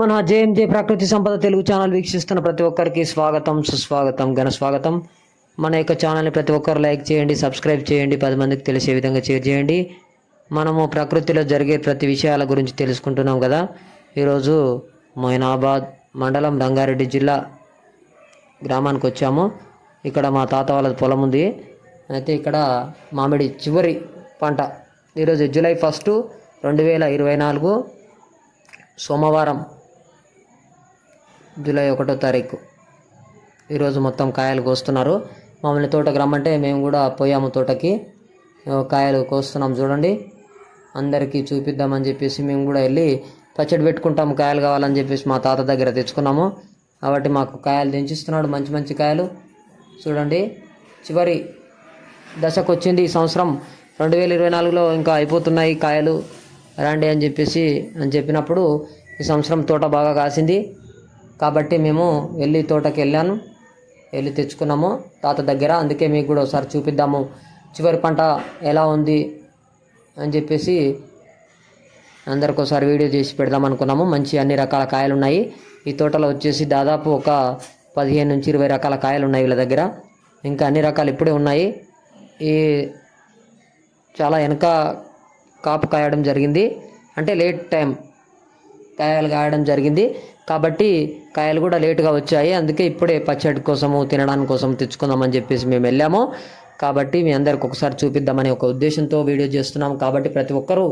మన జేఎంజే ప్రకృతి సంపద తెలుగు ఛానల్ వీక్షిస్తున్న ప్రతి ఒక్కరికి స్వాగతం సుస్వాగతం ఘన స్వాగతం. మన యొక్క ఛానల్ని ప్రతి ఒక్కరు లైక్ చేయండి సబ్స్క్రైబ్ చేయండి పది మందికి తెలిసే విధంగా షేర్ చేయండి. మనము ప్రకృతిలో జరిగే ప్రతి విషయాల గురించి తెలుసుకుంటున్నాం కదా. ఈరోజు మొయినాబాద్ మండలం రంగారెడ్డి జిల్లా గ్రామానికి వచ్చాము. ఇక్కడ మా తాత వాళ్ళ పొలం ఉంది. అయితే ఇక్కడ మామిడి చివరి పంట. ఈరోజు జూలై ఫస్ట్ రెండు వేల ఇరవై నాలుగు సోమవారం జూలై ఒకటో తారీఖు. ఈరోజు మొత్తం కాయలు కోస్తున్నారు. మమ్మల్ని తోటకు రమ్మంటే మేము కూడా పోయాము తోటకి. కాయలు కోస్తున్నాం చూడండి. అందరికీ చూపిద్దామని చెప్పేసి మేము కూడా వెళ్ళి పచ్చడి పెట్టుకుంటాము కాయలు కావాలని చెప్పేసి మా తాత దగ్గర తెచ్చుకున్నాము. కాబట్టి మాకు కాయలు దించిస్తున్నాడు మంచి మంచి కాయలు. చూడండి. చివరి దశకు వచ్చింది ఈ సంవత్సరం. రెండు వేల ఇరవై నాలుగులో ఇంకా అయిపోతున్నాయి కాయలు. రండి అని చెప్పేసి అని చెప్పినప్పుడు ఈ సంవత్సరం తోట బాగా కాసింది. కాబట్టి మేము వెళ్ళి తోటకి వెళ్ళాను వెళ్ళి తెచ్చుకున్నాము. తాత దగ్గర. అందుకే మీకు కూడా ఒకసారి చూపిద్దాము. చివరి పంట ఎలా ఉంది అని చెప్పేసి అందరికి ఒకసారి వీడియో చేసి పెడదాం అనుకున్నాము. మంచి అన్ని రకాల కాయలు ఉన్నాయి. ఈ తోటలో వచ్చేసి దాదాపు ఒక పదిహేను నుంచి ఇరవై రకాల కాయలు ఉన్నాయి వీళ్ళ దగ్గర. ఇంకా అన్ని రకాలు ఇప్పుడే ఉన్నాయి. ఈ చాలా వెనక కాపు కాయడం జరిగింది. అంటే లేట్ టైం కాయలు కాయడం జరిగింది. కాబట్టి కాయలు కూడా లేటుగా వచ్చాయి. అందుకే ఇప్పుడే పచ్చడి కోసము తినడానికి కోసం తెచ్చుకుందామని చెప్పేసి మేము వెళ్ళాము. కాబట్టి మీ అందరికి ఒకసారి చూపిద్దామని ఒక ఉద్దేశంతో వీడియో చేస్తున్నాం. కాబట్టి ప్రతి ఒక్కరూ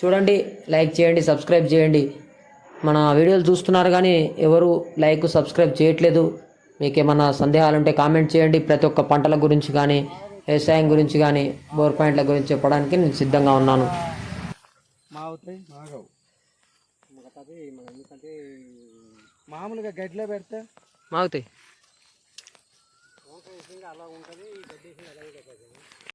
చూడండి లైక్ చేయండి సబ్స్క్రైబ్ చేయండి. మన వీడియోలు చూస్తున్నారు కానీ ఎవరు లైక్ సబ్స్క్రైబ్ చేయట్లేదు. మీకు ఏమైనా సందేహాలు ఉంటే కామెంట్ చేయండి. ప్రతి ఒక్క పంటల గురించి కానీ వ్యవసాయం గురించి కానీ బోర్ పాయింట్ల గురించి చెప్పడానికి నేను సిద్ధంగా ఉన్నాను. మావుతాయి మాగవు మామూలుగా గడ్డిలో పెడితే మాగుతాయి.